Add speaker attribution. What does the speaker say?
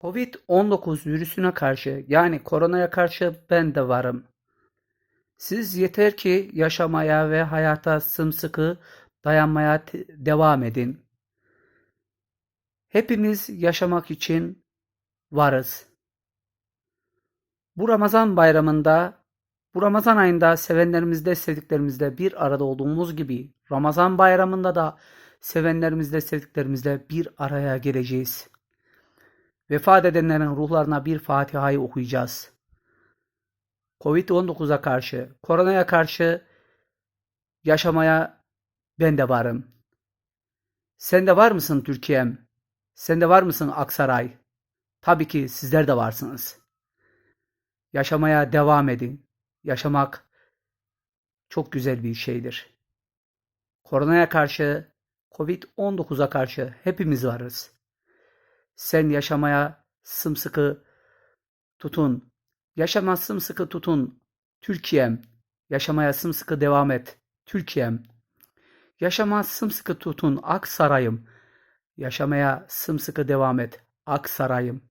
Speaker 1: Covid-19 virüsüne karşı yani koronaya karşı ben de varım. Siz yeter ki yaşamaya ve hayata sımsıkı dayanmaya devam edin. Hepimiz yaşamak için varız. Bu Ramazan bayramında, bu Ramazan ayında sevenlerimizle, sevdiklerimizle bir arada olduğumuz gibi Ramazan bayramında da sevenlerimizle, sevdiklerimizle bir araya geleceğiz. Vefat edenlerin ruhlarına bir Fatiha'yı okuyacağız. Covid-19'a karşı, koronaya karşı yaşamaya ben de varım. Sen de var mısın Türkiye'm? Sen de var mısın Aksaray? Tabii ki sizler de varsınız. Yaşamaya devam edin. Yaşamak çok güzel bir şeydir. Koronaya karşı, Covid-19'a karşı hepimiz varız. Sen yaşamaya sımsıkı tutun. Yaşama sımsıkı tutun. Türkiye'm. Yaşamaya sımsıkı devam et. Türkiye'm. Yaşama sımsıkı tutun Aksaray'ım. Yaşamaya sımsıkı devam et Aksaray'ım.